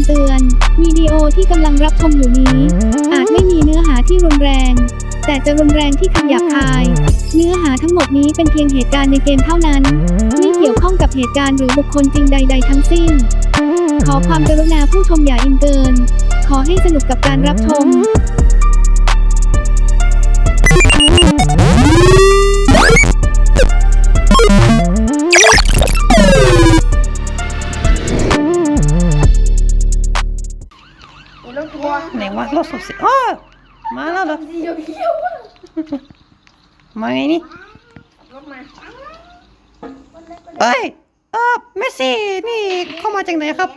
ำเตือน วิดีโอที่กำลังรับชมอยู่นี้ อาจไม่มีเนื้อหาที่รุนแรง แต่จะรุนแรงที่คำหยาบคาย เนื้อหาทั้งหมดนี้เป็นเพียงเหตุการณ์ในเกมเท่านั้น ไม่เกี่ยวข้องกับเหตุการณ์หรือบุคคลจริงใด ๆ ทั้งสิ้น ขอความกรุณาผู้ชมอย่าอินเกิน ขอให้สนุกกับการรับชม รอสีเขียวๆอะมาไงนี่รถมาเอ้ยเออเมสซี่นี่เข้ามาจากไหนครับ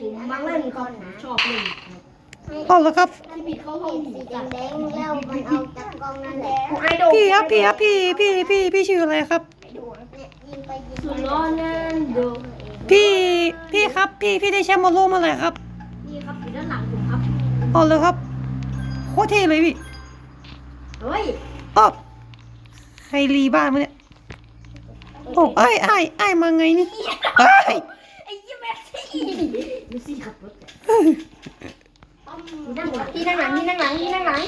ผมมาเล่นก่อนชอบเล่นอ๋อเหรอครับที่บิดเข้าห้องสีแดงแล้วมันเอาจากกล้องนั่นแหละกูไอดอลพี่ครับพี่ครับพี่พี่พี่พี่ชื่ออะไรครับเนี่ยยิงไปยิงสุไปดร้อนแน่นดูพี่พี่ครับพี่พี่ได้แชมป์บอลโลกมาเลยครับนี่ครับอยู่ด้านหลังผมครับอ๋อเหรอครับโคตรเท่เลยพี่เฮ้ยอ๋อใครรีบ้านมาเนี่ยโอ้ไอ้ไอ้ไอ้มาไงนี่ไอ้ยไอ้ยี่แม่ซี่แม่ซี่ขับรถนั่งหลังที่นั่งหลังที่นั่งหลังที่นั่งหลัง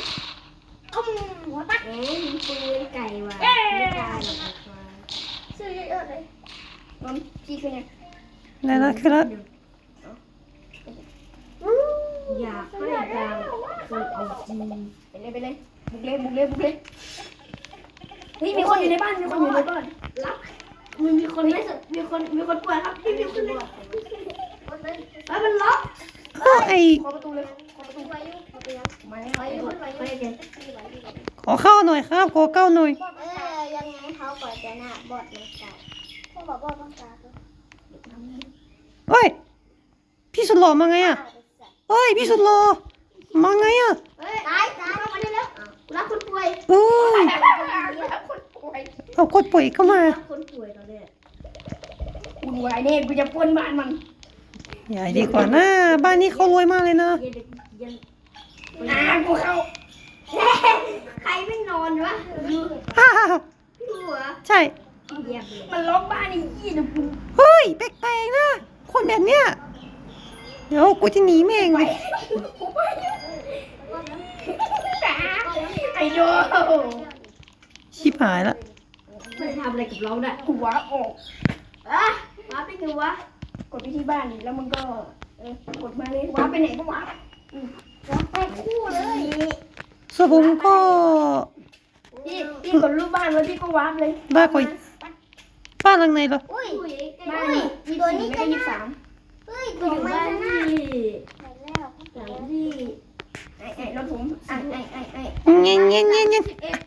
อืมหัวตักเอ้ยปืนไก่ว่ะไม่กล้าหรอกซื้อเยอะๆเลยมันพี่คือไงได้แล้วคือแล้ว อยากให้ดังเคยเอาจริงไปเลยไปเลยบุกเลยบุกเลยบุกเลยเฮ้ยมีคนอยู่ในบ้านมีคนอยู่ในบ้านรับมันมีคนไม่สนมีคนมีคนป่วยครับพี่มีคนป่วยไอ้มันล็อกโอ้ไอขอประตูเลยขอประตูไปยุ่งขอประตูมาแล้วไปยุ่งไปไปเดี๋ยวขอเข้าหน่อยครับ ขอเข้าหน่อยเออยังไงเขาก่อนจะหน้าบอดมันกัดเขาบอกบอดมันกัดเฮ้ยพี่สุดหล่อมาไงอะ เฮ้ยพี่สุดหล่อมาไงอะเฮ้ยตายตายเข้ามาได้แล้วรับคนป่วยเอ้ยรับคนป่วยเอากดป่วยเข้ามารับคนป่วยตอนนี้คุณวยเนี่ยกูจะป้นบ้านมันใหญ่ดีกว่านะบ้านนี้เขารวยมากเลยนะอากูเข้าใครไม่นอนวะฮ่าฮ่าฮ่าพี่หัวใช่มันล็อกบ้านไอ้ยี่นะกูเฮ้ยแปลกๆนะคนแบบเนี้ย เดี๋ยวกูจะหนีแม่งเลยไอ้โดชิบหายละมันทำอะไรกับเราเนี่ยหัวออกอะมาไปคือวะกดไปที่บ้านแล้วมันก็เออกดมาเลยว้าไปไหนก็ว้าไปคู่เลยส่วนผมก็พี่พี่กดรูปบ้านไว้พี่ก็ว้าเลยบ้าก่อยบ้านหลังไหนเหรออุ้ยบ้านอุ้ยยี่ตัวสินี้บจะไม่หยี่น้าสาม เฮ้ยกูตัวอยู่มันบ้านจะหน้าที่ไปแล้วหลังที่ไอ้ไอ้รถผมไอ้ไอ้ไอ้ไอ้เงี้ยเงี้ยเงี้ยเงี้ยสิบเอ็ด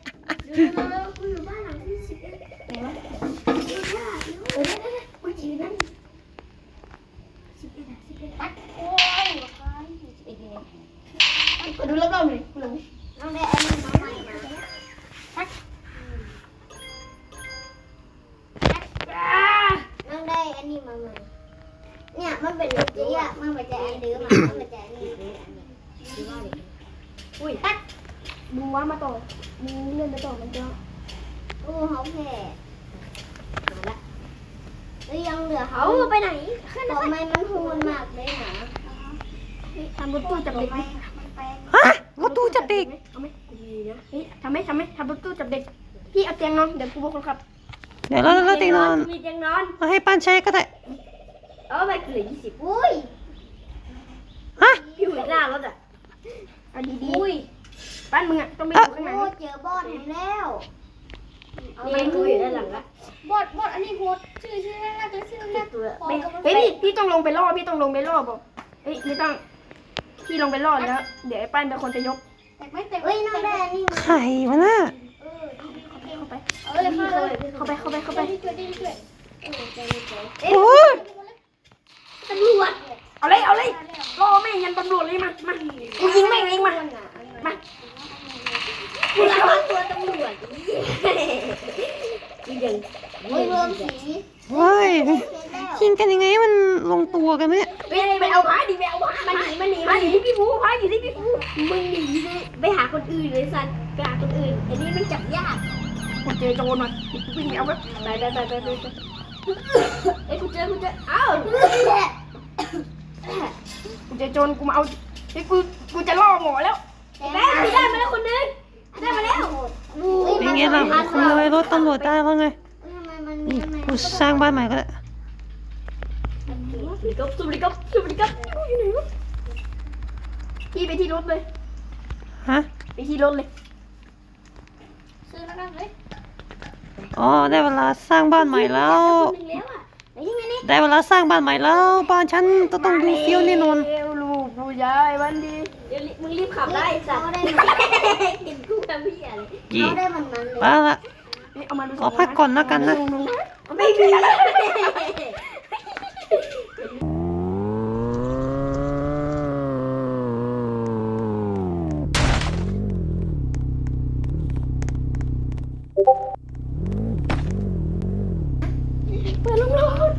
เดี๋ยวๆกูอยู่บ้านหลังที่สิบเอ็ดไหนวะเออเดี๋ยวๆๆกูยืนนั่นสิบเอ็ดอะสิบเอ็ดตัดโอ้ยสิบเอ็ดยังไงกดดูรอบๆหน่อยกูหลงน้องได้อันนี้มาใหม่นะอ่าน้องได้อันนี้มาใหม่ เนี่ยมันเป็นรถเจี๊ยบมันเป็นใจอันเดิมอะมันเป็นใจอันนี้อุ้ยตัดมึงว่ามาต่อมึงเล่นมาต่อมันจะโอ้เขาแพ้มาละเฮ้ยยังเหลือเขาเอาไปไหนทำไมมันโหดมากเลยนะทำรถตู้จับเด็กไหมฮะรถตู้จับเด็กเอาไหมกูมีนะเฮ้ยทำไหมทำไหมทำรถตู้จับเด็กพี่เอาเตียงนอนเดี๋ยวกูเป็นคนขับเดี๋ยวเราเราตีนอนมีเตียงนอนมาให้ป้านใช้ก็ได้ เอาไปเหลือยี่สิบอุ้ยฮะ พี่หุ่นหน้ารถอะเอาดีๆอุ้ยบ้านมึงอะต้องไปอยู่ข้างในโอ้เจอบอดเห็นแล้วนี่กูอยู่ด้านหลังละบอดบอดอันนี้โหดชื่อชื่อน่าจะชื่อน่าตัวเฮ้ยพี่พี่ต้องลงไปล่อพี่ต้องลงไปล่อบอกเฮ้ยไม่ต้องพี่ลงไปล่อแล้ว เดี๋ยวไอ้ป้านเป็นคนจะยกแต่ไม่แต่เอ้ยน้องได้อันนี้มาไข่วะน่ะเข้าไปเอ้ยเข้าเลยเข้าไปเข้าไปเข้าไปช่วยดิช่วยโอ้ย ตำรวจเอาเลยเอาเลยล่อแม่งยันตำรวจเลยมามากูยิงแม่งเองมามากูละตัวตำรวจกูยังโอ้ยรวมสีเฮ้ยเสร็จแล้วกินกันยังไงให้มันลงตัวกันไหมเนี่ยไปไปเอาพาดิไปเอาพามันหนีมันหนีมันหนีที่พี่ภูพาอยู่ที่พี่ภูมึงหนีเลยไปหาคนอื่นเลยสันไปหาคนอื่นอันนี้มันจับยากกูเจอโจรมาวิ่งเอาไปไปไปไปไปไป เอ้ยกูเจอกูเจอเอ้าจะจนกูมาเอาไอ้กูกูจะล่อหมอแล้วแม่ได้มาแล้วคนนึงได้มาแล้วเป็นไงล่ะขโมยรถตำรวจได้แล้วไงทำไมมันนี่ทำไมกูสร้างบ้านใหม่ก็ได้สุริกับสุริกับสุริกับกูอยู่ไหนวะพี่ไปที่รถเลยฮะไปที่รถเลยซื้อแล้วกันเลย อ๋อได้เวลาสร้างบ้านใหม่แล้วหนึ่งแล้วอะไอ้ยังไงนี่ได้เวลาสร้างบ้านใหม่แล้ว บ้านฉันจะต้องดูเฟี้ยวแน่นอนเร็วลูกผู้ชายวันดีเดี๋ยวมึงรีบขับได้สัตว์เขาได้เห็นกูทำพี่อะไรกี่เขาได้มันมันเลยไปละเฮ้ยเอามาดูขอพักก่อนแล้วกันนะไม่มี เปิดลงรถ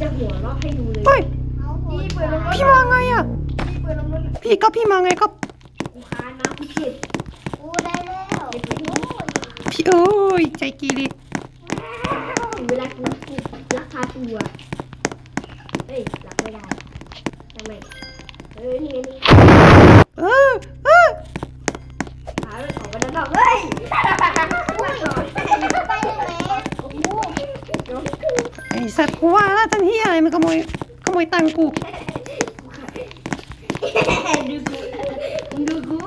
จะหัวเราะให้ดูเลยเฮ้ยพี่เปิดลงรถพี่มาไงอะ พี่เปิดลงรถพี่ก็พี่มาไงก็กูค้านนะพี่เจ็บกูได้แล้วพี่เอ้ยใจกีรีถึงเวลากูกูลักพาตัวเฮ้ยลักไม่ได้ทำไมเฮ้ยนี่ไงนี่เออเออพาไปออกไปด้านนอกเฮ้ยไปเลยแม่โอ้โห ไอสัตว์กูว่าแล้วทันที่อะไรมันขโมยขโมยตังค์กูดูกูมึงดูกู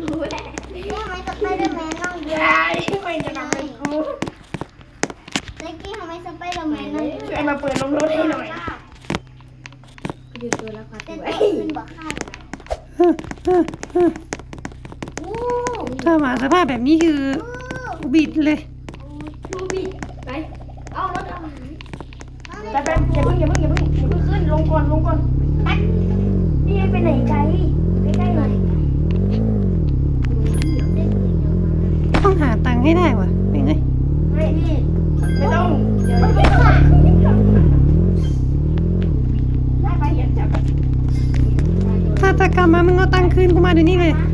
กูแหละทำไมสไปเดอร์แมนต้องเยยอะายไม่จะทำเป็นกูเมื่อกี้ทำไมสไปเดอร์แมนต้องช่วยมาเปิดลงรถให้หน่อยดูตัวละครตัวเป็นบอกข้าเลยเออเออเออโอ้ถ้ามาสภาพแบบนี้คือกู บิดเลยดูบิดไปเอารถเอาไปไปอย่าเพิ่งอย่าเพิ่งอย่าเพิ่งอย่าเพิ่งขึ้นลงก่อนลงก่อนนี่ไปไหนไกลใกล้ๆหน่อยต้องหาตังค์ให้ได้วะเป็นไงไม่พี่ไม่ต้องเดี๋ยวไม่ต้องได้ไปอย่าจับถ้าจะกลับมามึงเอาตังค์คืนกูมาเดี๋ยวนี้เลยอย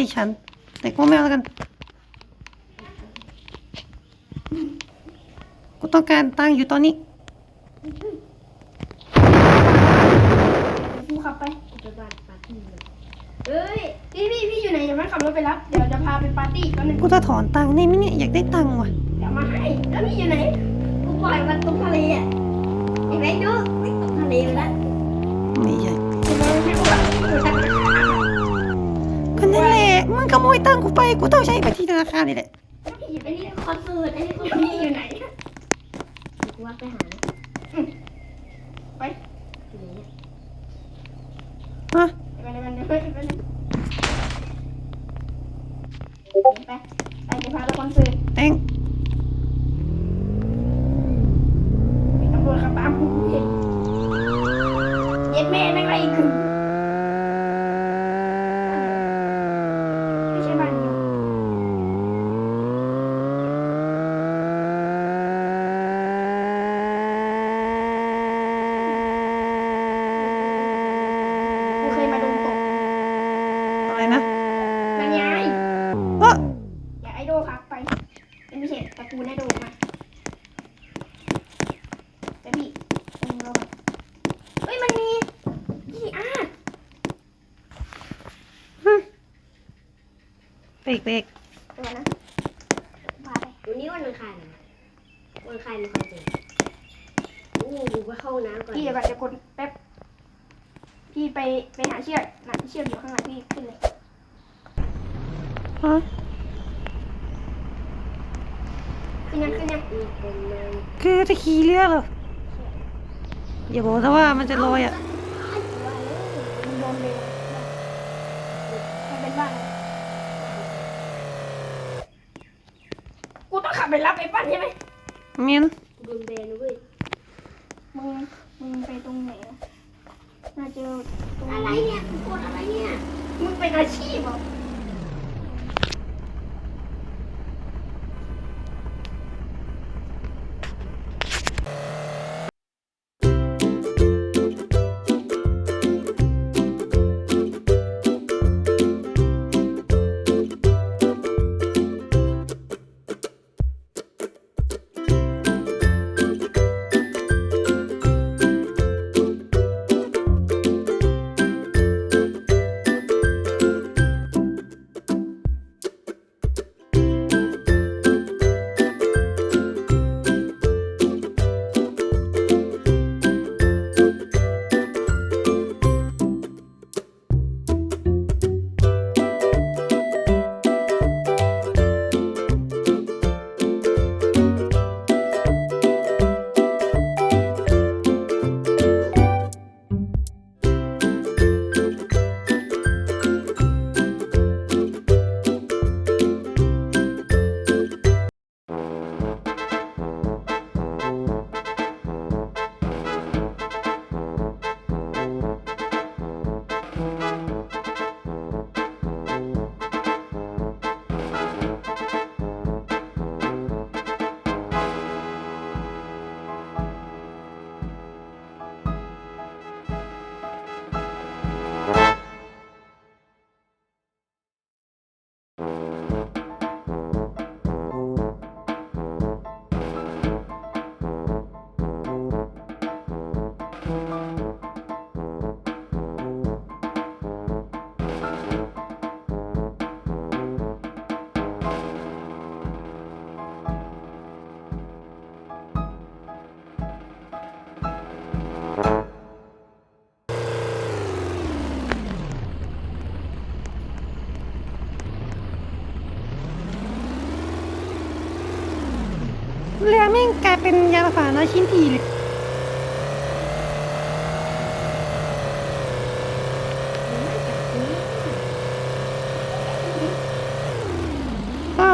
ใจฉัน แต่กูไม่เอาแล้วกัน กูต้องการตังค์อยู่ตอนนี้กูขับไปจะบ้านปาร์ตี้เลยเอ้ยพี่พี่พี่อยู่ไหนเดี๋ยวมันขับรถไปรับเดี๋ยวจะพาไปปาร์ตี้แป๊บนึงกูจะถอนตังค์ได้ไหมเนี่ยอยากได้ตังค์ว่ะเดี๋ยวมาให้แล้วพี่อยู่ไหนกูปล่อยมันตรงทะเลอะไอ้แบงค์ดูไอ้ตรงทะเลไปแล้วไม่ใช่ไอ้แบงค์ไม่รู้อะกูชัก ก็นั่นแหละมึงขโมยตังกูไปกูต้องใช้ไปที่ธนาคารนี่แหละผีไปนี่คอนเสิร์ตไอ้นี่คนนี้อยู่ไหนกูว่าไปหาไปฮะไปเลยไปเลยไปเลยไปไปพาเราคอนเสิร์ตเต็ง ขึ้นยังขึ้นยังมีคนมาคือจะขี่เรือเหรออย่าบอกนะว่ามันจะลอยอะมันโดนเลยมันเป็นบ้านอะไรกูต้องขับไปรับไอ้ปั้นใช่ไหมเมียนโดนแบนเว้ยมึงมึงไปตรงไหนอะน่าจะตรงอะไรเนี่ยกูกดอะไรเนี่ยมึงเป็นอาชีพเหรอ แม่งกลายเป็นยานพาหนะชิ้นทีเลยอ๋อ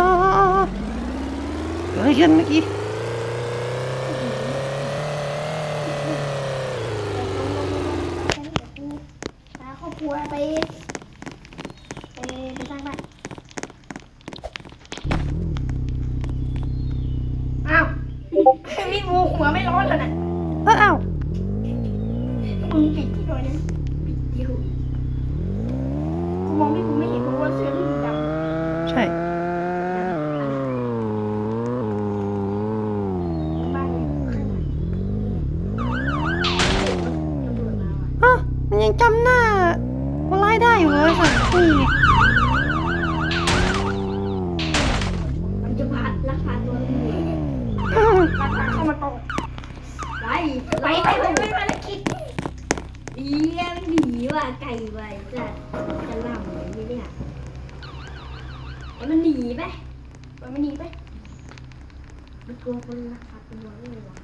เกิดอะไรขึ้นเมื่อกี้ พาครอบครัวไป ไปไปสร้างบ้าน อ้าวมีงูหัวไม่ร้อนแล้วนะ เอ้าอ้าว มึงปิดที่ตัวนี้ปิดเดียวกูมองไม่กูไม่เห็นเพราะว่าเสื้อนี่มันดำ ใช่ บ้านเนี่ยข้างหลัง อ้าวมันยังจำหน้า คนร้ายได้อยู่เลยสัตว์นี่ไงมันจะพัดลักพาตัวมึงอ้าวราคาเข้ามาตรงไปไปไปไปไปภารกิจดีอะหนีว่ะไก่ไว้จะจะล่ำเลยเนี่ยมันหนีไหมไปไม่หนีไปมันกลัวคนลักพาตัวไม่หรอ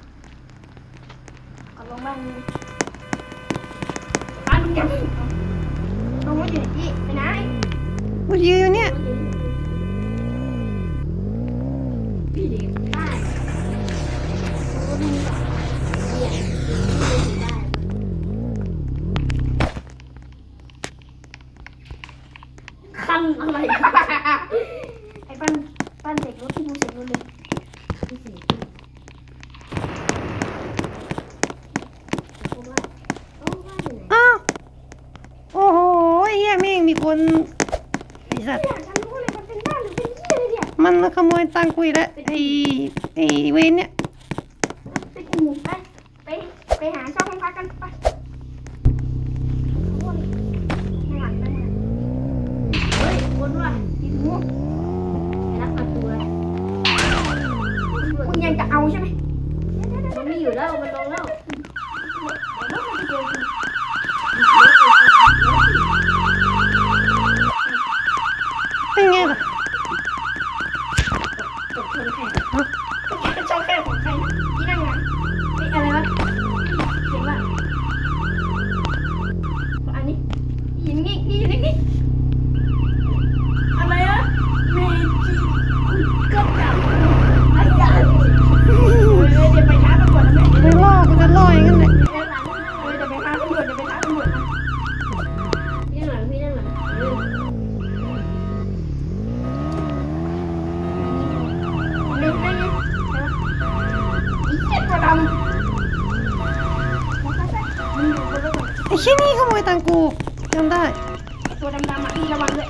กลับลงบ้านนี่บ้านางคุยแล้วไอ้ไอ้เวนเนี่ย ไปกูไปไปไปหาเช่าห้องพักกันไปข้างหลังนั่งหลัง เฮ้ยคนว่ะ ติดหู รักพาตัว มึงยังจะเอาใช่ไหม มันไม่อยู่แล้วมันลงแล้ว มึ อ้ชิ้นนี้ขโมยตังกูจำได้ ตัวดำๆอะพี่ระวังด้วย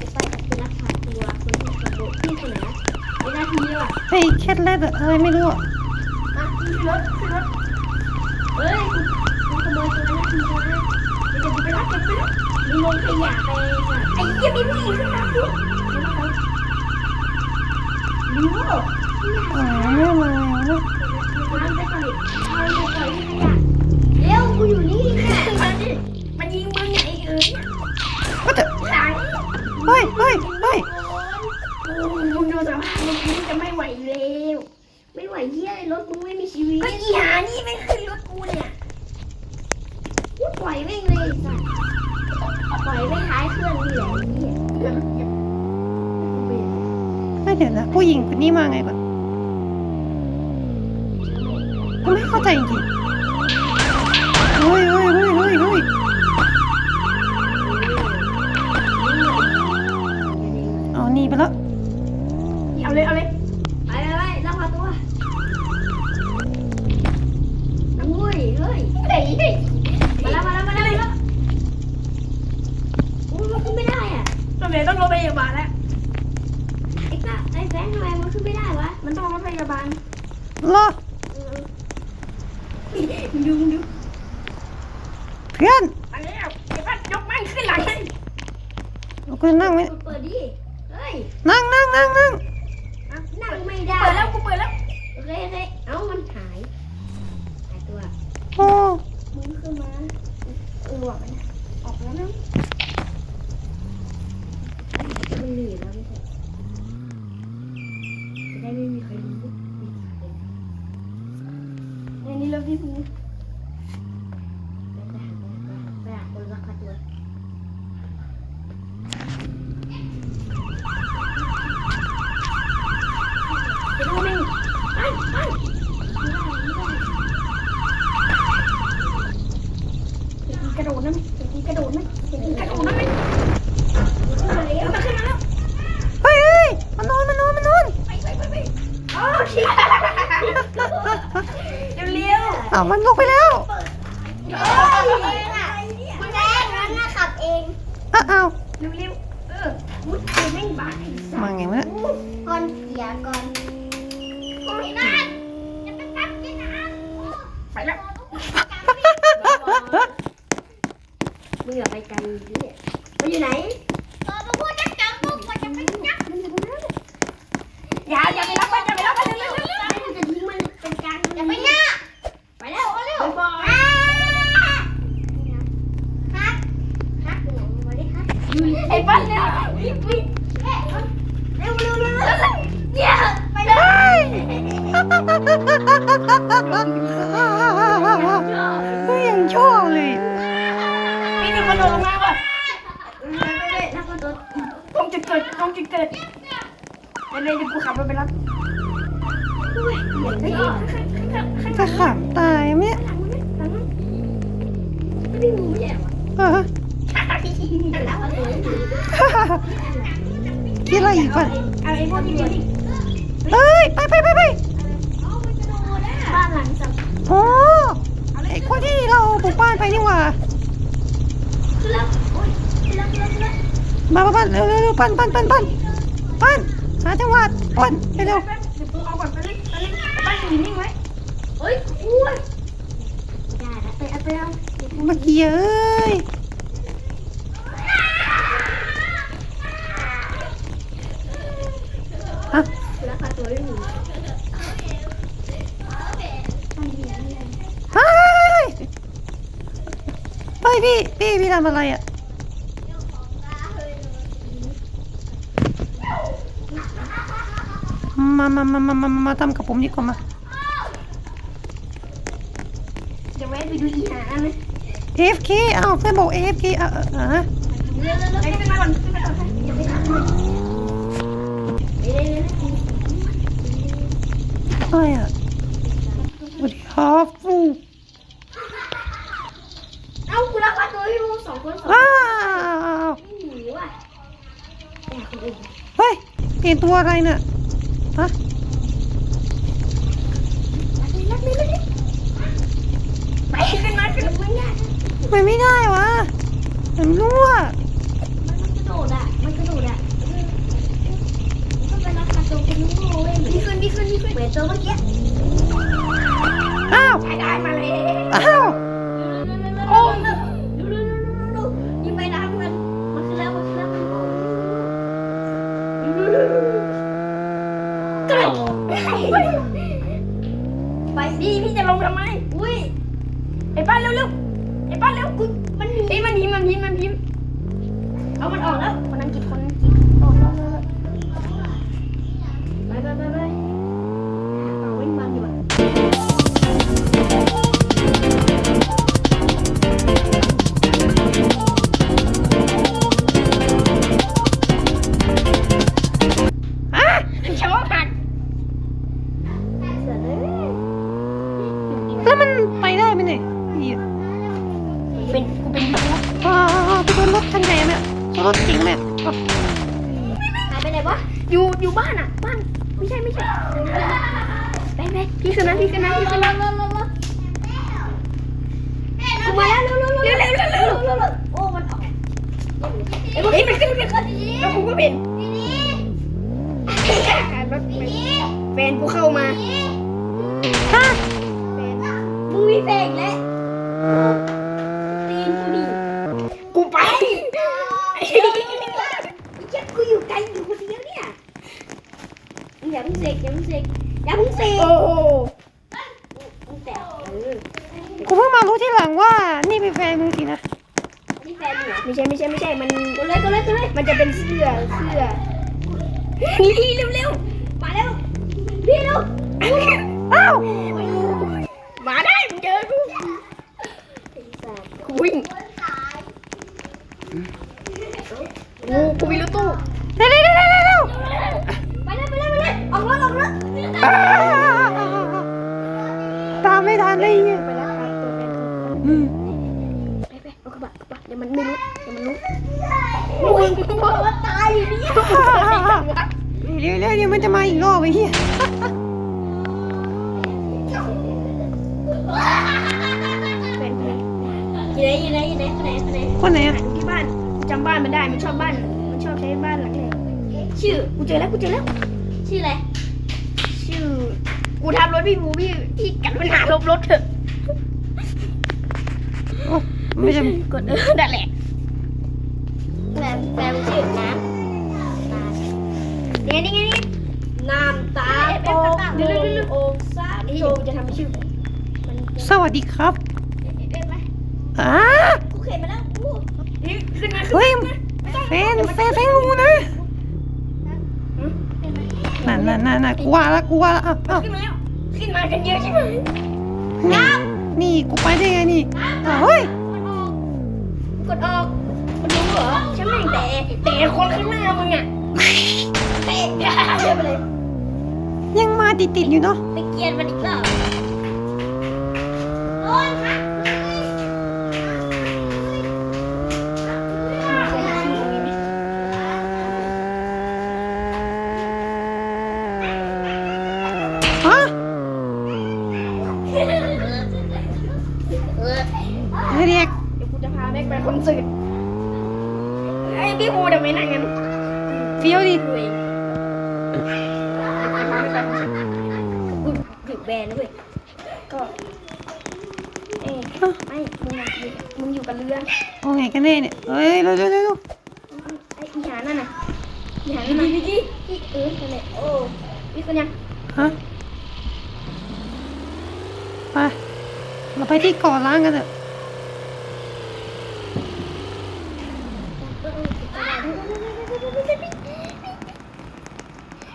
จะไปเป็นรักษาตัวคนที่กระโดดที่คนไหนนะไม่ได้ทีเลยว่ะ ไอ้แคทเลดอะไรไม่รู้อะ มาขึ้นรถขึ้นรถ เฮ้ยคุณขโมยตัวนั้นทีตัวนั้น เดี๋ยวจะไปรับเก็บไปแล้ว มีลงขยะไปค่ะ ไอ้เหี้ยมีผู้หญิงขึ้นมาด้วยรู้ อ๋อไม่มาแล้ว ทำไปก่อนทำไปก่อนที่ขยะเร็วกูอยู่นี่เนี่ย มันดิมันยิงมึงไงเอ้ย ก็จะ หลัง เฮ้ยเฮ้ยเฮ้ย มึงดูสภาพมึงนี่จะไม่ไหวแล้ว ไม่ไหวเหี้ยรถมึงไม่มีชีวิต ก็อีหานี่ไม่ขึ้นรถกูเนี่ย กูปล่อยแม่งเลยสัตว์ปล่อยไม่ท้ายเครื่องนี่แหละเนี่ย เดี๋ยวเดี๋ยว เฮ้ยเดี๋ยวนะผู้หญิงคนนี้มาไงก่อนกูไม่เข้าใจจริงๆเฮ้ยเฮ้ยเฮ้ยเฮ้ยเฮ้ย เอานี่ไปแล้วเอาเลยเอาเลยไปไปไปลักพาตัวอุ้ยเฮ้ยเฮ้ยมาแล้วมาแล้วมาแล้วมาแล้วอุ้ยมันขึ้นไม่ได้อะตำรวจต้องรถพยาบาลแล้วไอ้ก้าไอ้แฟนทำไมมันขึ้นไม่ได้วะมันต้องรถพยาบาลรอเออมึงดูมึงดูเพื่อนมาแล้วไอ้บ้านยกมันขึ้นหลังเลยเอากูนั่งไว้เปิดดิ เฮ้ยนั่งนั่งนั่งนั่งนั่งไม่ได้ เปิดแล้วกูเปิดแล้วโอเคโอเคเอ้ามันหายหายตัวโอ้มึงขึ้นมาเออว่ะมันออกแล้วนะมันหนีแล้วไม่ใช่จะได้ไม่มีใครรู้ในนี้รถพี่ภู ไปหาไปหาคนรักพาตัว ไปดูแม่งไปไปเห็นกระโดดนะเห็นกระโดดไหมเห็นกระโดดนะไหมขึ้นมาแล้วมาขึ้นมาแล้ว เฮ้ยเฮ้ยมันนอนมันนอนมันนอน ไปไปไปไปโอ้ชิเร็วเร็ว อ้าวมันลงไปแล้วเฮ้ยคุณแม่งั้นน่ะขับเองอ้าวอ้าวเร็วเร็วเออมุดไปแม่งบาดไอ้สัสมาไงวะเนี่ยก่อนเสียก่อนโอ้ยนั่นจะไปกัดกินนะไปแล้วมึงอย่าไปไกลดิมันอยู่ไหนอย่าอย่าไปรับมันอย่าไปรับมันเร็วเร็วเร็วไม่มึงจะทิ้งมันเป็นกลางอย่าไปหน้ ไอ้บ้านเร็ววิ่งวิ่งเร็วเร็วเร็วอย่าไปเลยเฮ้ยยังชอบเลยมีหนึ่งคนโดดลงมาว่ะไปไปไปแล้วก็ตัวตรงจุดเกิดตรงจุดเกิดเดี๋ยวเลยเดี๋ยวกูขับรถไปรับจะขำตายไหมไม่มีไม่ใช่หรอเออ คิดอะไรอีกป่ะเอาไอ้พวกที่มีเฮ้ย ไปไปไปไปบ้านหลังสับโอ้ไอคนที่เราบุกบ้านไปนี่หว่าขึ้นแล้วโอ้ยขึ้นแล้วขึ้นแล้วขึ้นแล้วมามาปั้นเร็วเร็วเร็วปั้นปั้นปั้นปั้นปั้นหาจังหวัดปั้นเร็วเอาก่อนไปเลยไปเลยบ้นอยู่นิ่งไว้เฮ้ยอ้วนได้แล้วไปเอาเอาเมื่อกี้เอ้ยฮะ แล้วพาตัวไม่มี เฮ้ยเฮ้ย พี่พี่พี่ทำอะไรอะมามามามามามาทำกับผมดีกว่ามาเดี๋ยวไว้ไปดูอีหาไหม AFK อ้าวเพื่อนบอก AFK อะอะอะเร็วเร็วเร็วไอ้ขึ้นมาก่อนขึ้นมาก่อนอย่าไปทำเลยเร็วเร็วเร็วอะไรอะสวัสดีครับ คนสองคว้านวไม่ยเปลี่ยนตัวอะไรเนี่ยฮะไปไม่ได้วะมันรั่วมันกระโดดอะ มันกระโดดอะมันเป็นรักกระโดดเป็นลูกโอ้ยพี่ขึ้นพี่ขึ้นพี่ขึ้นเหมือนตัวเมื่อกี้อ้าว ได้มาแล้อ้าว กระโดดไปพี่พี่จะลงทำไม อุ้ยไอ้ป้านเร็วๆไอ้ป้านเร็วกูมันไอ้ยมันพิมพ์มันพิมพ์มันพิมพ์เอามันออกแล้วคนอังกฤษคน ขึ้นนะพี่ขึ้นนะพี่ขึ้นนะมาแล้วเร็วเร็วเร็วเร็วเร็วเร็วเร็วโอ้มันออกเฮ้ยมันขึ้นมันขึ้นแล้วกูก็เป็นแฟนกูเข้ามาฮะมึงมีเพลงแล้วตีนกูดิกูไปไอ้เจ้ากูอยู่ไกลอยู่คนเดียวเนี่ยอย่าเพิ่งเสกอย่าเพิ่งเสกอย่าเพิ่งเสกโอ้โห มึงแต่เออ กูเพิ่งมารู้ทีหลังว่า นี่เป็นแฟนมึงสินะ นี่แฟนมึงเหรอ ไม่ใช่ไม่ใช่ไม่ใช่มันกดเลยกดเลยกดเลยมันจะเป็นเสื้อเสื้อนี่เร็วเร็วมาแล้วพี่ลูกอ้าวมาได้มึงเจอกูกูวิ่งกูกูมีรถตู้เร็วเร็วเร็วเร็วเร็วไปเลยไปเลยไปเลยออกรถออกรถ เนี่ยเร็วเร็วเดี๋ยวมันจะมาอีกรอบไอ้เหี้ยแฟนกูอยู่ไหนอยู่ไหนอยู่ไหนอยู่ไหนอยู่ไหนคนไหนหาอะดูที่บ้านจำบ้านมันได้มันชอบบ้าน มันชอบใช้บ้านหลังไหนชื่อกูเจอแล้วกูเจอแล้ว ชื่ออะไร ชื่อ กูทำรถพี่บูพี่พี่กัดปัญหาลบรถเถอะโอ้ไม่ใช่กดเออนั่นแหละ น้ำตาโตเดือดอกซาโตกูจะทำชื่อสวัสดีครับอ๊ะเอ๊ะไปอ่ากูเข็นมาแล้วเฮ้ยมาไม่ต้องแฟนแฟนแฟนงูนะนั่นนั่นนั่นนั่นกูว่าละกูว่าละอ้าวอ้าวขึ้นมาแล้วขึ้นมากันเยอะใช่ไหมนี่นี่กูไปได้ไงนี่อ้าวเฮ้ยกดออกมันรู้เหรอฉันแม่แต่แต่คนข้างหน้ามึงอะเตะเรียบไปเลย ยังมาติดติดๆอยู่เนาะไปเกียนมันอีกรอบโดนค่ะฮะเออเรียกเดี๋ยวกูจะพาแม่งไปคอนเสิร์ตไอ้พี่บูเดี๋ยวไม่นั่งกัน เฟี้ยวดิดูเอง กูถึงแบนแล้วเว้ยก็ เอ๊ะไม่มึงอะอยู่มึงอยู่กับเรือโอ้ไงกันแน่เนี่ยเฮ้ยเร็วเร็วเร็วเร็วไอ้อีหานั่นน่ะอีหานั่นน่ะพี่พี่พี่เออนั่นแหละโอ้พี่คนยังฮะไปเราไปที่เกาะล้างกันเถอะ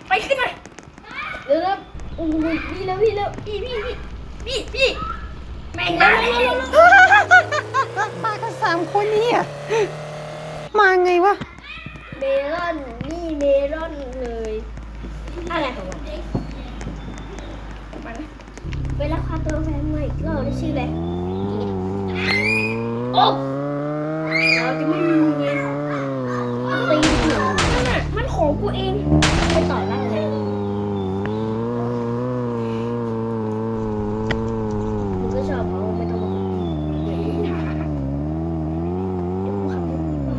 ไปขึ้นมา เร็วเร็วโอ้ยพี่เร็วพี่เร็วพี่พี่พี่พี่พี่แม่งมาแล้วมากันสามคนนี่อะมาไงวะเมลอนนี่เมลอนเลยอะไรของมันมานะเวลาพาตัวแฟนใหม่อีกรอบได้ชื่ออะไรโอ้เราจะไม่มีมึงไงตีหัวนั่นน่ะมันของกูเอง ไปต่อล่างเลยมึงก็ชอบเขาไม่ต้องมา เดี๋ยวกูขับรถดีกว่า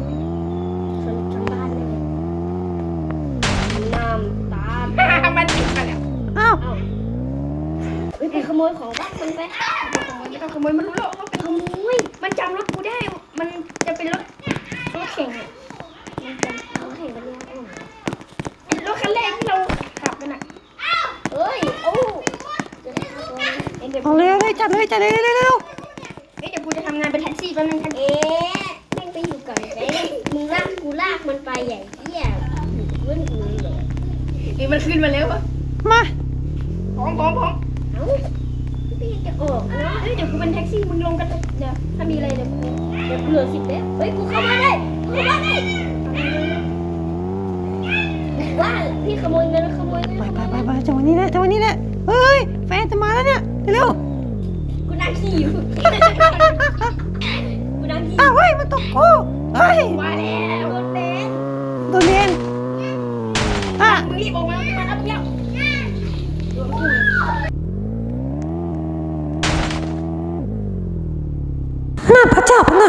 ชนชนบ้านเลยน้ำตาล มันติดมาแล้ว อ้าว เอ้า โมยของบ้านมันไป ไม่ต้องขโมยมันรู้แล้วว่าเป็นขโมยมันจำรถกูได้ มันจะเป็นรถรถแข่งอะ มันจะเอาแข่งกันเนี่ยอืม รถคันแรกที่เราขับกันอะ เฮ้ยโอ้จะได้เอาตัวนี้ เอ็นเดี๋ยวเอาเลยเลยจัดเลยจัดเลยเร็วเร็วเอ้ยเดี๋ยวกูจะทำงานเป็นแท็กซี่แป๊บนึงครับเอ๊ะแม่งไปอยู่ก่อนไปมึงลากกูลากมันไปใหญ่เหี้ยอยู่เพื่อนกูเลยนี่มันขึ้นมาแล้วอะมาพร้อมพร้อมพร้อมเอ้าพี่จะออกนะเอ้ยเดี๋ยวกูเป็นแท็กซี่มึงลงกันเลยเดี๋ยวถ้ามีอะไรเดี๋ยวกูเดี๋ยวเหลือสิบเมตรเฮ้ยกูเข้ามาได้กูเข้ามาได้ว่าพี่ขโมยเงินขโมยเงินไปไปไปไปจังหวะนี้แหละจังหวะนี้แหละเฮ้ยแฟนจะมาแล้วเนี่ย เร็วกูนั่งขี่อยู่ กูนั่งขี่อ้าวเฮ้ยมันตกกูเฮ้ยมาแล้วรถแดงโดนเรียนอะมึงรีบออกมาแล้วมาแล้วเนี่ยหน้าพระเจ้าน่ะ